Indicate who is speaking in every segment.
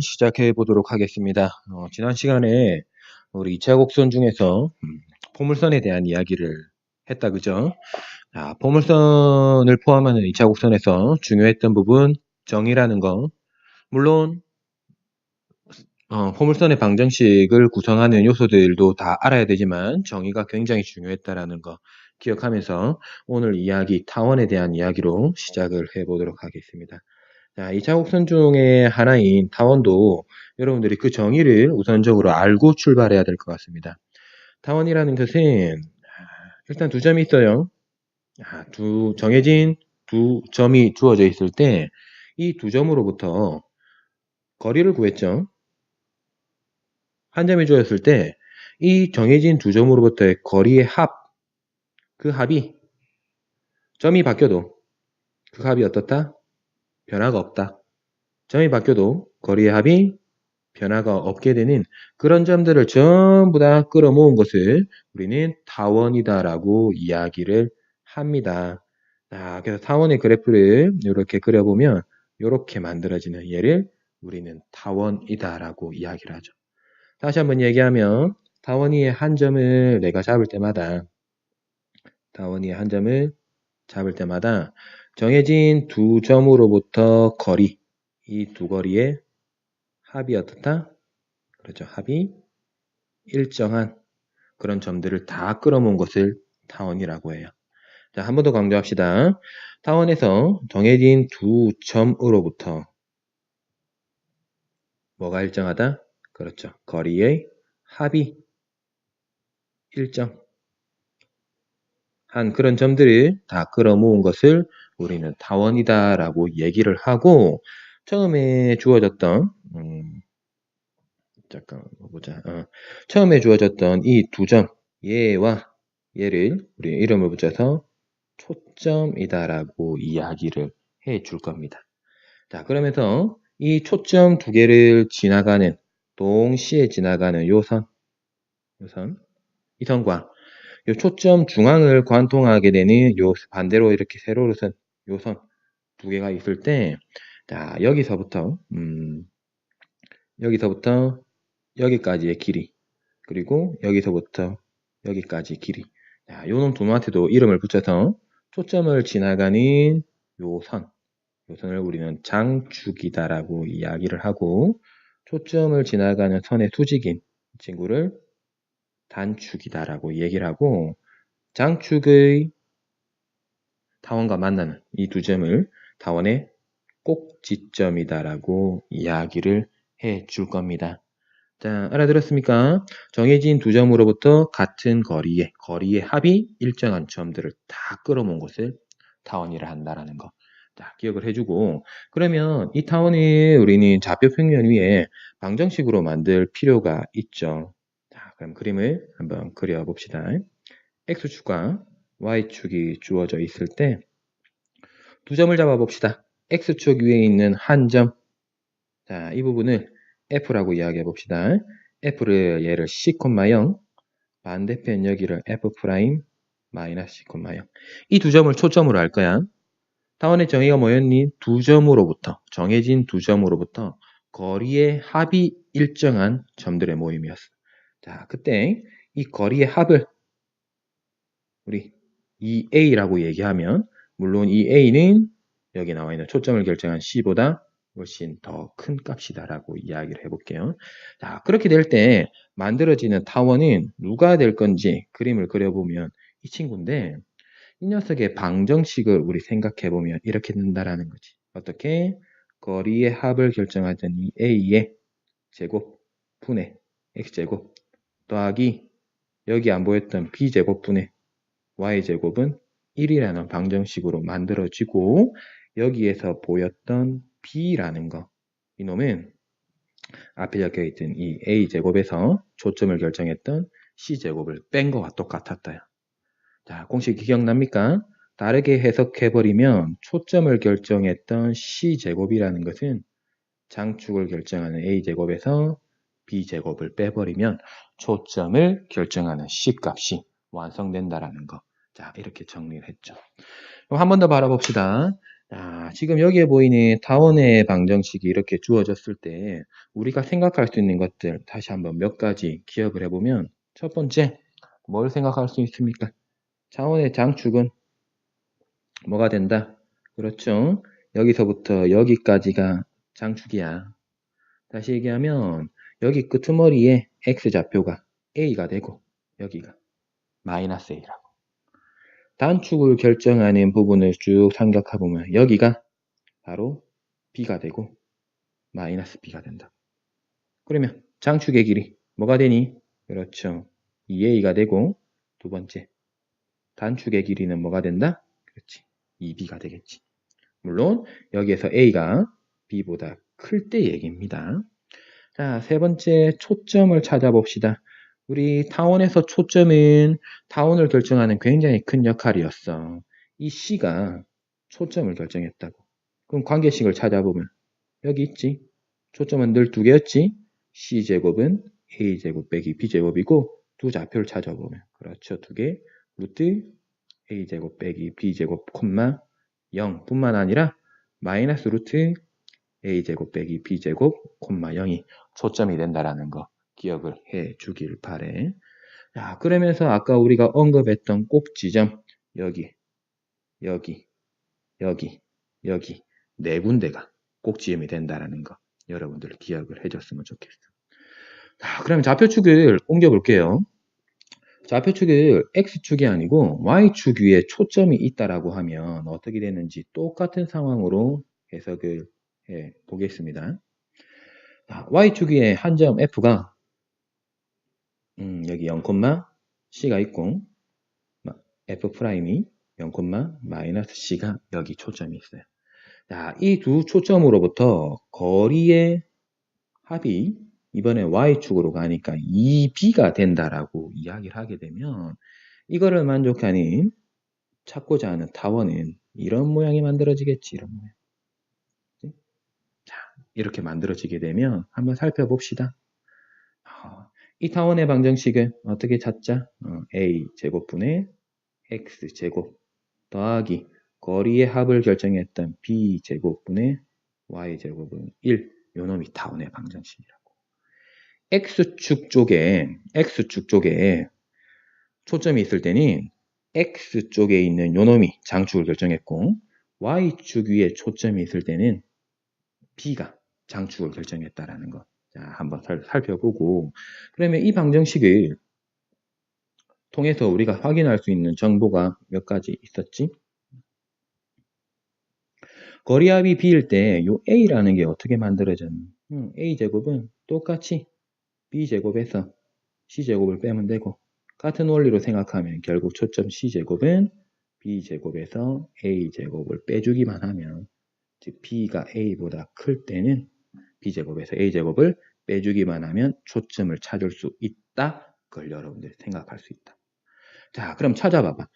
Speaker 1: 시작해 보도록 하겠습니다. 어, 지난 시간에 우리 2차 곡선 중에서 음, 포물선에 대한 이야기를 했다 그죠? 자, 포물선을 포함하는 2차 곡선에서 중요했던 부분 정의라는 거 물론 어, 포물선의 방정식을 구성하는 요소들도 다 알아야 되지만 정의가 굉장히 중요했다라는 거 기억하면서 오늘 이야기 타원에 대한 이야기로 시작을 해 보도록 하겠습니다. 자, 2차 곡선 중에 하나인 타원도 여러분들이 그 정의를 우선적으로 알고 출발해야 될 것 같습니다. 타원이라는 것은 일단 두 점이 있어요. 두 정해진 두 점이 주어져 있을 때 이 두 점으로부터 거리를 구했죠. 한 점이 주어졌을 때 이 정해진 두 점으로부터의 거리의 합, 그 합이 점이 바뀌어도 그 합이 어떻다? 변화가 없다. 점이 바뀌어도 거리의 합이 변화가 없게 되는 그런 점들을 전부 다 끌어모은 것을 우리는 타원이다라고 이야기를 합니다. 자, 그래서 타원의 그래프를 이렇게 그려보면 이렇게 만들어지는 얘를 우리는 타원이다라고 이야기를 하죠. 다시 한번 얘기하면 타원이의 한 점을 내가 잡을 때마다 타원이의 한 점을 잡을 때마다 정해진 두 점으로부터 거리, 이 두 거리의 합이 어떻다? 그렇죠. 합이 일정한 그런 점들을 다 끌어모은 것을 타원이라고 해요. 자, 한 번 더 강조합시다. 타원에서 정해진 두 점으로부터 뭐가 일정하다? 그렇죠. 거리의 합이 일정. 한 그런 점들을 다 끌어모은 것을 우리는 타원이다라고 얘기를 하고 처음에 주어졌던 음, 잠깐 보자. 어, 처음에 주어졌던 이 두 점 얘와 얘를 우리 이름을 붙여서 초점이다라고 이야기를 해 줄 겁니다. 자, 그러면서 이 초점 두 개를 지나가는 동시에 지나가는 요선, 요선, 이 선과 요 초점 중앙을 관통하게 되는 요 반대로 이렇게 세로로 선 요선 두 개가 있을 때, 자, 여기서부터, 음, 여기서부터 여기까지의 길이, 그리고 여기서부터 여기까지 길이. 자, 요놈 두 놈한테도 이름을 붙여서 초점을 지나가는 요 선, 요 선을 우리는 장축이다라고 이야기를 하고, 초점을 지나가는 선의 수직인 친구를 단축이다라고 얘기를 하고, 장축의 타원과 만나는 이 두 점을 타원의 꼭지점이다라고 이야기를 해 줄 겁니다. 자, 알아들었습니까? 정해진 두 점으로부터 같은 거리에, 거리의 합이 일정한 점들을 다 끌어모은 것을 타원이라 한다라는 거. 자, 기억을 해주고, 그러면 이 타원을 우리는 좌표 평면 위에 방정식으로 만들 필요가 있죠. 자, 그럼 그림을 한번 그려봅시다. X축과 Y축이 주어져 있을 때 두 점을 잡아 봅시다. X축 위에 있는 한 점. 자, 이 부분을 F라고 이야기해 봅시다. F를 얘를 C, 0 반대편 여기를 F 마이너스 C, 0 이 두 점을 초점으로 할 거야. 타원의 정의가 뭐였니? 두 점으로부터 정해진 두 점으로부터 거리의 합이 일정한 점들의 모임이었어. 자, 그때 이 거리의 합을 우리 이 A라고 얘기하면 물론 이 A는 여기 나와 있는 초점을 결정한 C보다 훨씬 더 큰 값이다라고 이야기를 해볼게요. 자, 그렇게 될 때 만들어지는 타원은 누가 될 건지 그림을 그려보면 이 친구인데 이 녀석의 방정식을 우리 생각해보면 이렇게 된다라는 거지. 어떻게? 거리의 합을 결정하던 이 A의 제곱 분의 X제곱 더하기 여기 안 보였던 B제곱 분의 Y제곱은 1이라는 방정식으로 만들어지고 여기에서 보였던 B라는 거 이놈은 앞에 적혀있던 이 A제곱에서 초점을 결정했던 C제곱을 뺀 거와 똑같았다. 자, 공식 기억납니까? 다르게 해석해버리면 초점을 결정했던 C제곱이라는 것은 장축을 결정하는 A제곱에서 B제곱을 빼버리면 초점을 결정하는 C값이 완성된다라는 거. 자, 이렇게 정리를 했죠. 한번 더 바라봅시다. 자, 지금 여기에 보이는 타원의 방정식이 이렇게 주어졌을 때 우리가 생각할 수 있는 것들 다시 한번 몇 가지 기억을 해보면 첫 번째 뭘 생각할 수 있습니까? 타원의 장축은 뭐가 된다? 그렇죠. 여기서부터 여기까지가 장축이야. 다시 얘기하면 여기 끄트머리에 x좌표가 a가 되고 여기가 마이너스 a라고. 단축을 결정하는 부분을 쭉 삼각해 보면 여기가 바로 b가 되고 마이너스 b가 된다. 그러면 장축의 길이 뭐가 되니? 그렇죠. 2a가 되고 두 번째 단축의 길이는 뭐가 된다? 그렇지. 2b가 되겠지. 물론 여기에서 a가 b보다 클 때 얘기입니다. 자, 세 번째 초점을 찾아봅시다. 우리 타원에서 초점은 타원을 결정하는 굉장히 큰 역할이었어. 이 C가 초점을 결정했다고. 그럼 관계식을 찾아보면 여기 있지. 초점은 늘 두 개였지. C제곱은 A제곱 빼기 B제곱이고 두 좌표를 찾아보면 그렇죠. 두 개. 루트 A제곱 빼기 B제곱 콤마 0 뿐만 아니라 마이너스 루트 A제곱 빼기 B제곱 콤마 0이 초점이 된다라는 거 기억을 해 주길 바래. 자, 그러면서 아까 우리가 언급했던 꼭 지점 여기, 여기, 여기, 여기 네 군데가 꼭 지점이 된다라는 거 여러분들 기억을 해줬으면 좋겠어. 자, 그럼 좌표축을 옮겨 볼게요. 좌표축을 X축이 아니고 Y축 위에 초점이 있다라고 하면 어떻게 되는지 똑같은 상황으로 해석을 해 보겠습니다. Y축 위에 한 점 F가 음, 여기 0, C가 있고 F 프라임이 0, 마이너스 C가 여기 초점이 있어요. 자, 이 두 초점으로부터 거리의 합이 이번에 Y축으로 가니까 2B가 된다라고 이야기를 하게 되면 이거를 만족하는 찾고자 하는 타원은 이런 모양이 만들어지겠지, 이런 모양. 자, 이렇게 만들어지게 되면 한번 살펴봅시다. 어, 이 타원의 방정식은 어떻게 찾자? 어, A 제곱분의 X 제곱 더하기 거리의 합을 결정했던 B 제곱분의 Y 제곱은 1. 요놈이 타원의 방정식이라고. X축 쪽에 X축 쪽에 초점이 있을 때는 X쪽에 있는 요놈이 장축을 결정했고 Y축 위에 초점이 있을 때는 B가 장축을 결정했다라는 것. 자, 한번 살펴보고 그러면 이 방정식을 통해서 우리가 확인할 수 있는 정보가 몇 가지 있었지? 거리합이 B일 때 이 A라는 게 어떻게 만들어졌니? 음, A제곱은 똑같이 B제곱에서 C제곱을 빼면 되고 같은 원리로 생각하면 결국 초점 C제곱은 B제곱에서 A제곱을 빼주기만 하면 즉 B가 A보다 클 때는 B제곱에서 A제곱을 빼주기만 하면 초점을 찾을 수 있다. 그걸 여러분들이 생각할 수 있다. 자, 그럼 찾아봐봐.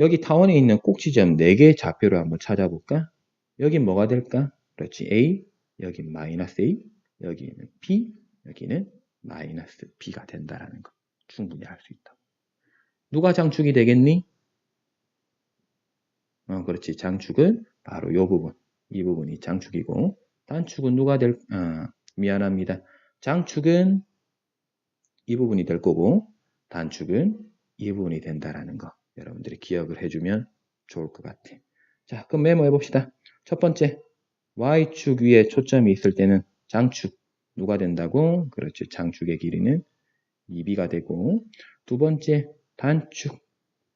Speaker 1: 여기 타원에 있는 꼭지점 4개의 좌표를 한번 찾아볼까? 여긴 뭐가 될까? 그렇지. A, 여긴 마이너스 A, 여기는 B, 여기는 마이너스 B가 된다라는 거 충분히 알 수 있다. 누가 장축이 되겠니? 어, 그렇지. 장축은 바로 이 부분. 이 부분이 장축이고 단축은 누가 될, 아, 미안합니다. 장축은 이 부분이 될 거고 단축은 이 부분이 된다라는 거 여러분들이 기억을 해주면 좋을 것 같아. 자, 그럼 메모해 봅시다. 첫 번째, Y축 위에 초점이 있을 때는 장축 누가 된다고? 그렇죠. 장축의 길이는 2B가 되고 두 번째, 단축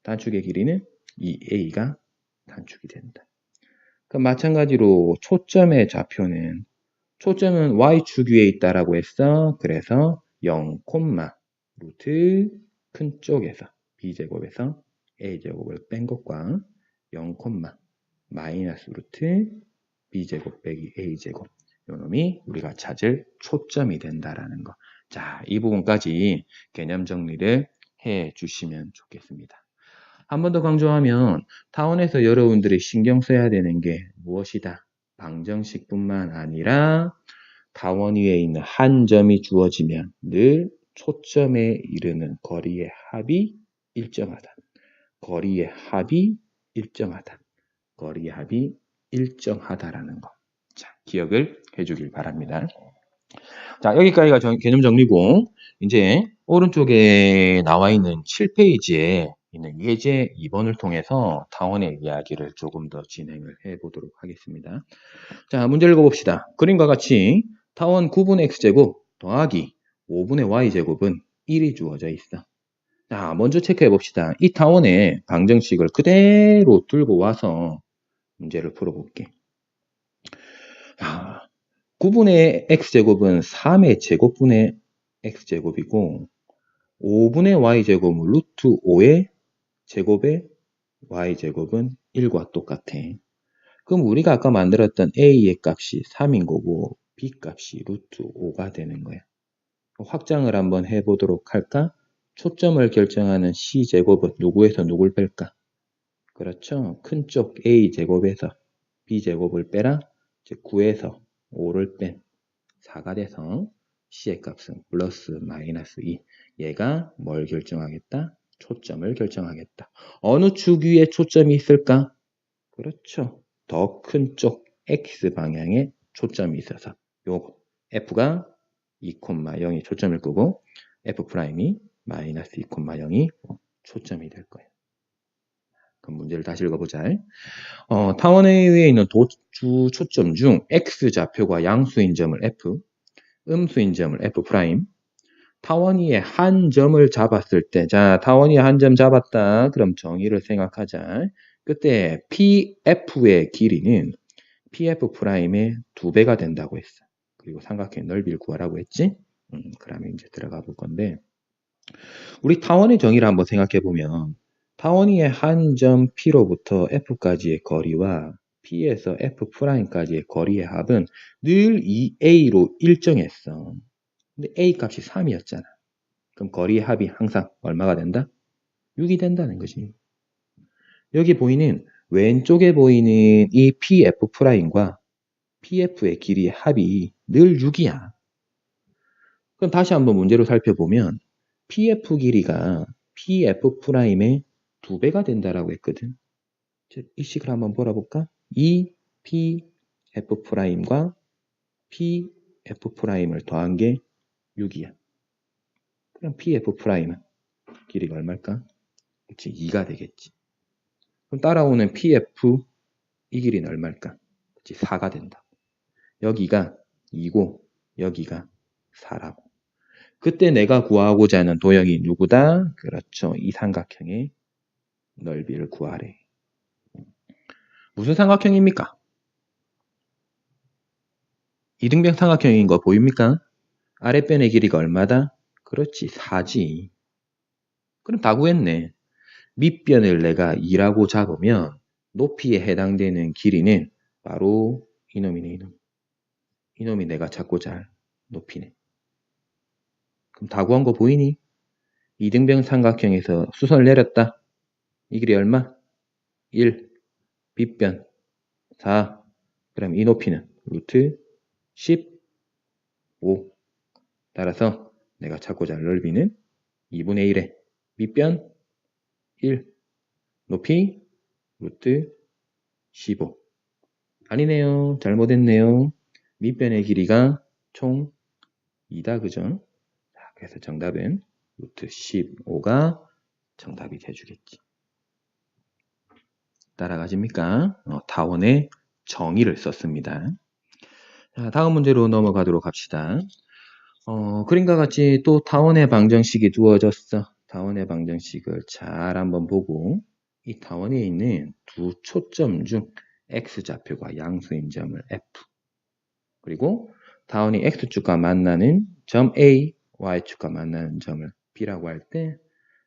Speaker 1: 단축의 길이는 2A가 단축이 된다. 그럼 마찬가지로 초점의 좌표는 초점은 y축 위에 있다라고 했어. 그래서 0, 루트 큰 쪽에서 b제곱에서 a제곱을 뺀 것과 0, 마이너스 루트 b제곱 빼기 a제곱 요놈이 우리가 찾을 초점이 된다라는 거. 자, 이 부분까지 개념 정리를 해 주시면 좋겠습니다. 한 번 더 강조하면 타원에서 여러분들이 신경 써야 되는 게 무엇이다? 방정식뿐만 아니라 타원 위에 있는 한 점이 주어지면 늘 초점에 이르는 거리의 합이 일정하다. 거리의 합이 일정하다. 거리의 합이 일정하다라는 거. 자, 기억을 해주길 바랍니다. 자, 여기까지가 정, 개념 정리고, 이제 오른쪽에 나와 있는 7페이지에 있는 예제 2번을 통해서 타원의 이야기를 조금 더 진행을 해 보도록 하겠습니다. 자, 문제 읽어봅시다. 그림과 같이 타원 9분의 x제곱 더하기 5분의 y제곱은 1이 주어져 있어. 자, 먼저 체크해 봅시다. 이 타원의 방정식을 그대로 들고 와서 문제를 풀어볼게. 아, 9분의 x제곱은 3의 제곱분의 x제곱이고 5분의 y제곱은 루트 5의 제곱의 y제곱은 1과 똑같아. 그럼 우리가 아까 만들었던 a의 값이 3인 거고 b 값이 루트 5가 되는 거야. 확장을 한번 해보도록 할까? 초점을 결정하는 c제곱은 누구에서 누굴 뺄까? 그렇죠. 큰 쪽 a제곱에서 b제곱을 빼라. 즉 9에서 5를 뺀 4가 돼서 c의 값은 플러스 마이너스 2. 얘가 뭘 결정하겠다? 초점을 결정하겠다. 어느 축 위에 초점이 있을까? 그렇죠. 더 큰 쪽 x 방향에 초점이 있어서 요거 f가 2,0이 초점을 끄고 f'이 마이너스 2,0이 초점이 될 거예요. 그럼 문제를 다시 읽어보자. 어, 타원에 위에 있는 도주 초점 중 x좌표가 양수인 점을 f, 음수인 점을 f', 타원이의 한 점을 잡았을 때, 자, 타원이의 한점 잡았다. 그럼 정의를 생각하자. 그때 PF의 길이는 PF'의 두 배가 된다고 했어. 그리고 삼각형 넓이를 구하라고 했지? 음, 그러면 이제 들어가 볼 건데, 우리 타원의 정의를 한번 생각해 보면, 타원이의 한 점 P로부터 F까지의 거리와 P에서 F'까지의 거리의 합은 늘 2A로 일정했어. 근데 A 값이 3이었잖아. 그럼 거리의 합이 항상 얼마가 된다? 6이 된다는 거지. 여기 보이는 왼쪽에 보이는 이 PF'과 PF의 길이의 합이 늘 6이야. 그럼 다시 한번 문제로 살펴보면 PF 길이가 PF'의 2배가 된다라고 했거든. 이 식을 한번 몰아볼까? 이 PF'과 PF'을 더한 게 6이야. 그럼 PF'은 길이가 얼마일까? 그치, 2가 되겠지. 그럼 따라오는 PF 이 길이는 얼마일까? 그치, 4가 된다. 여기가 2고 여기가 4라고. 그때 내가 구하고자 하는 도형이 누구다? 그렇죠. 이 삼각형의 넓이를 구하래. 무슨 삼각형입니까? 이등병 삼각형인 거 보입니까? 아랫변의 길이가 얼마다? 그렇지, 4지. 그럼 다 구했네. 밑변을 내가 2라고 잡으면 높이에 해당되는 길이는 바로 이놈이네, 이놈. 이놈이 내가 찾고자 할 높이네. 그럼 다 구한 거 보이니? 이등병 삼각형에서 수선을 내렸다. 이 길이 얼마? 1. 밑변 4. 그럼 이 높이는 루트 15. 따라서 내가 찾고자 할 넓이는 2분의 1의 밑변 1 높이 루트 15 아니네요. 잘못했네요. 밑변의 길이가 총 2다 그죠? 자, 그래서 정답은 루트 15가 정답이 돼주겠지. 따라가십니까? 어, 타원의 정의를 썼습니다. 자, 다음 문제로 넘어가도록 합시다. 어, 그림과 같이 또 타원의 방정식이 두어졌어. 타원의 방정식을 잘 한번 보고 이 타원에 있는 두 초점 중 x좌표가 양수인 점을 f 그리고 타원이 x축과 만나는 점 a, y축과 만나는 점을 b라고 할 때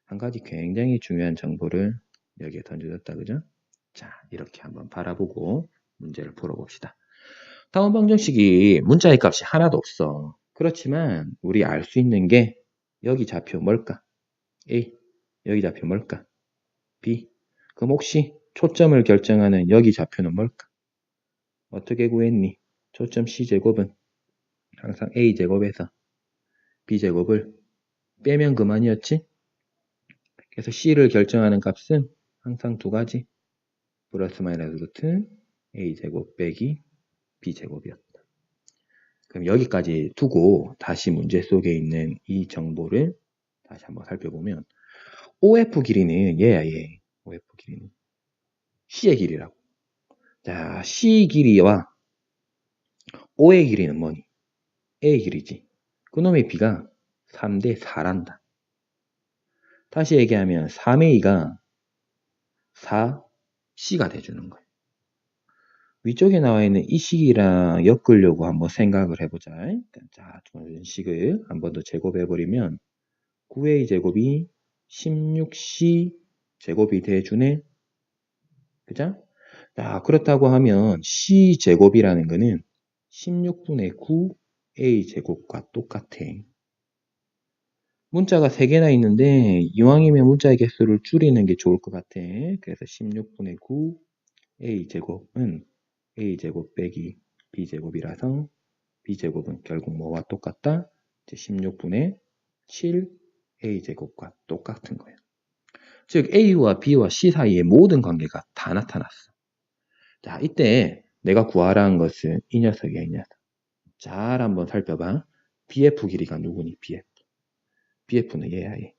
Speaker 1: 한 가지 굉장히 중요한 정보를 여기에 던져줬다 그죠? 자 이렇게 한번 바라보고 문제를 풀어봅시다. 타원 방정식이 문자의 값이 하나도 없어. 그렇지만 우리 알 수 있는 게 여기 좌표 뭘까? A. 여기 좌표 뭘까? B. 그럼 혹시 초점을 결정하는 여기 좌표는 뭘까? 어떻게 구했니? 초점 C제곱은 항상 A제곱에서 B제곱을 빼면 그만이었지? 그래서 C를 결정하는 값은 항상 두 가지. 플러스 마이너스 루트 a제곱 빼기 b제곱이었다. 그럼 여기까지 두고 다시 문제 속에 있는 이 정보를 다시 한번 살펴보면 OF 길이는 얘야 얘. OF 길이는 C의 길이라고. 자, C 길이와 O의 길이는 뭐니? A의 길이지. 그놈의 B가 3대 4란다. 다시 얘기하면 3A가 4C가 돼주는 거예요. 위쪽에 나와 있는 이 식이랑 엮으려고 한번 생각을 해보자. 자, 이런 식을 한번 더 제곱해버리면 9a 제곱이 16c 제곱이 돼주네. 그죠? 자, 그렇다고 하면 c 제곱이라는 거는 16분의 9a 제곱과 똑같아. 문자가 3개나 있는데 이왕이면 문자의 개수를 줄이는 게 좋을 것 같아. 그래서 16분의 9a 제곱은 a제곱 빼기 b제곱이라서 b제곱은 결국 뭐와 똑같다? 16분의 7a제곱과 똑같은 거예요. 즉 a와 b와 c 사이의 모든 관계가 다 나타났어. 자, 이때 내가 구하라는 것은 이 녀석이야, 이 녀석. 잘 한번 살펴봐. bf 길이가 누구니? bf. bf는 얘야, 얘.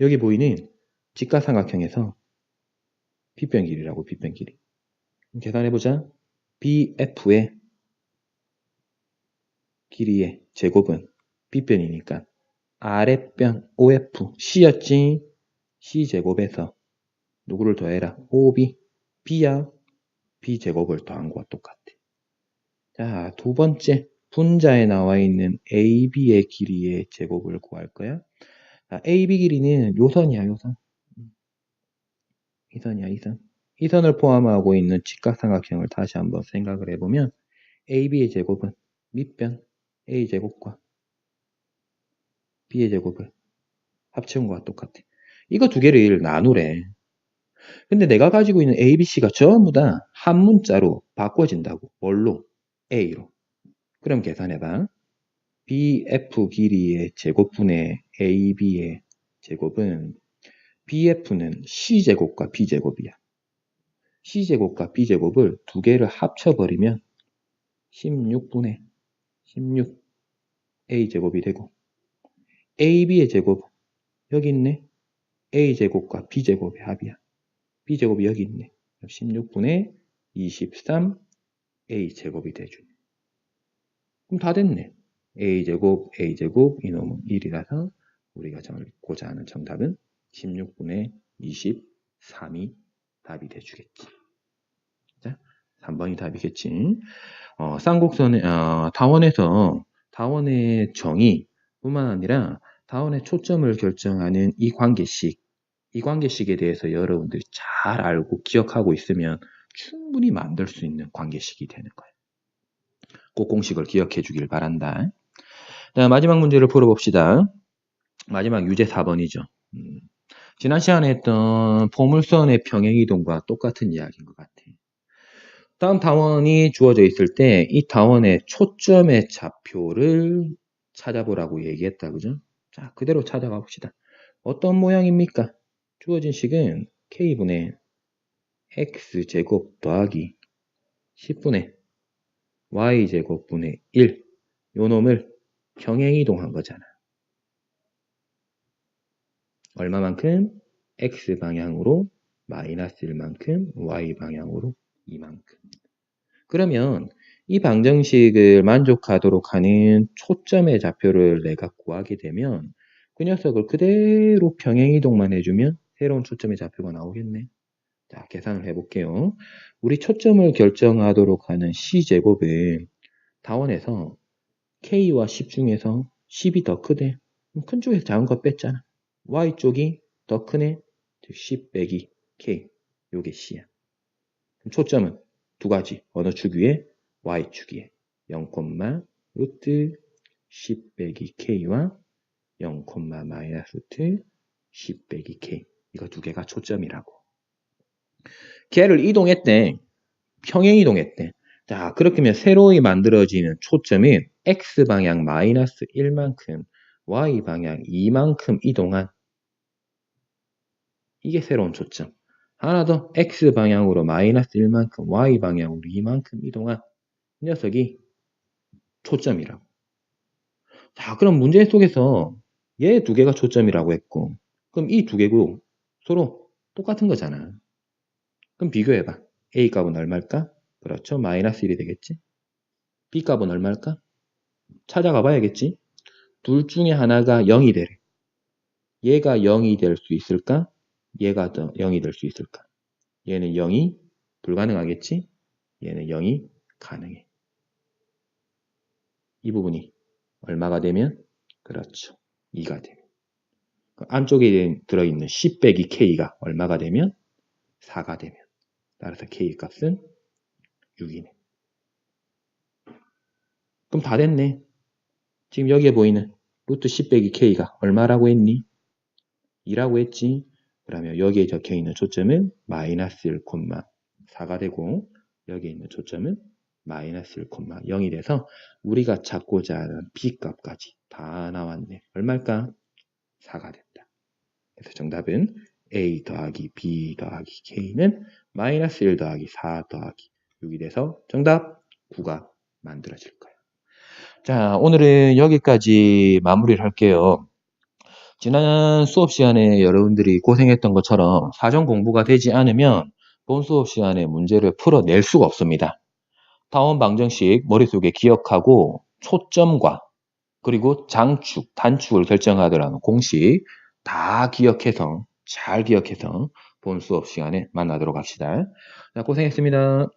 Speaker 1: 여기 보이는 직각삼각형에서 빗변 길이라고 빗변 길이. 계산해보자. BF의 길이의 제곱은 빗변이니까 아랫변 OF C였지. C제곱에서 누구를 더해라? OB. B야. B제곱을 더한 것과 똑같아. 자, 두 번째 분자에 나와 있는 AB의 길이의 제곱을 구할 거야. 자, AB 길이는 요선이야, 요선. 이 선이야, 이 선. 이 선을 포함하고 있는 직각삼각형을 다시 한번 생각을 해보면 AB의 제곱은 밑변 A제곱과 B의 제곱을 합치는 것과 똑같아. 이거 두 개를 나누래. 근데 내가 가지고 있는 A, B, C가 전부 다 한 문자로 바꿔진다고. 뭘로? A로. 그럼 계산해봐. BF 길이의 제곱분의 AB의 제곱은 BF는 C제곱과 B제곱이야. C제곱과 B제곱을 두 개를 합쳐버리면 16분의 16 A제곱이 되고 AB의 제곱 여기 있네. A제곱과 B제곱의 합이야. B제곱이 여기 있네. 16분의 23 A제곱이 되주네. 그럼 다 됐네. A제곱, A제곱, 이놈은 1이라서 우리가 정하고자 하는 정답은 16분의 23이 답이 돼주겠지. 자, 3번이 답이겠지. 어, 쌍곡선의, 어, 다원에서 다원의 정의 뿐만 아니라 다원의 초점을 결정하는 이 관계식, 이 관계식에 대해서 여러분들이 잘 알고 기억하고 있으면 충분히 만들 수 있는 관계식이 되는 거예요. 꼭 공식을 기억해 주길 바란다. 자, 마지막 문제를 풀어봅시다. 마지막 유제 4번이죠. 음, 지난 시간에 했던 포물선의 평행이동과 똑같은 이야기인 것 같아. 다음 다원이 주어져 있을 때 이 다원의 초점의 좌표를 찾아보라고 얘기했다. 그죠? 자, 그대로 찾아가 봅시다. 어떤 모양입니까? 주어진 식은 k분의 x제곱 더하기 10분의 y제곱분의 1 요놈을 평행이동한 거잖아. 얼마만큼? x 방향으로 마이너스 1만큼, y 방향으로 2만큼. 그러면 이 방정식을 만족하도록 하는 초점의 좌표를 내가 구하게 되면 그 녀석을 그대로 평행이동만 해주면 새로운 초점의 좌표가 나오겠네. 자, 계산을 해볼게요. 우리 초점을 결정하도록 하는 C제곱은 다원에서 K와 10 중에서 10이 더 크대. 큰 쪽에서 작은 거 뺐잖아. Y쪽이 더 크네. 즉10 빼기 K. 요게 C야. 초점은 두 가지. 어느 축 위에? Y축 위에. 0, 루트 10 빼기 K와 0, 마이너스 루트 10 빼기 K. 이거 두 개가 초점이라고. 걔를 이동했대. 평행 이동했대. 자, 그렇게 하면 새로이 만들어지는 초점은 X방향 마이너스 1만큼 Y방향 2만큼 이동한 이게 새로운 초점. 하나 더 x 방향으로 마이너스 1만큼 y 방향으로 2만큼 이동한 이 녀석이 초점이라고. 자, 그럼 문제 속에서 얘 두 개가 초점이라고 했고 그럼 이 두 개고 서로 똑같은 거잖아. 그럼 비교해봐. A 값은 얼마일까? 그렇죠. 마이너스 1이 되겠지. B 값은 얼마일까? 찾아가 봐야겠지. 둘 중에 하나가 0이 되래. 얘가 0이 될 수 있을까? 얘가 더 0이 될 수 있을까? 얘는 0이 불가능하겠지? 얘는 0이 가능해. 이 부분이 얼마가 되면? 그렇죠. 2가 되면. 그 안쪽에 들어있는 10 빼기 K가 얼마가 되면? 4가 되면. 따라서 K 값은 6이네. 그럼 다 됐네. 지금 여기에 보이는 루트 10 빼기 K가 얼마라고 했니? 2라고 했지. 그러면 여기에 적혀 있는 초점은 마이너스 1,4가 되고 여기에 있는 초점은 마이너스 1,0이 돼서 우리가 찾고자 하는 B값까지 다 나왔네. 얼마일까? 4가 됐다. 그래서 정답은 A 더하기 B 더하기 K는 마이너스 1 더하기 4 더하기 6이 돼서 정답 9가 만들어질 거예요. 자, 오늘은 여기까지 마무리를 할게요. 지난 수업 시간에 여러분들이 고생했던 것처럼 사전 공부가 되지 않으면 본 수업 시간에 문제를 풀어낼 수가 없습니다. 다원 방정식 머릿속에 기억하고 초점과 그리고 장축, 단축을 결정하더라는 공식 다 기억해서 잘 기억해서 본 수업 시간에 만나도록 합시다. 자, 고생했습니다.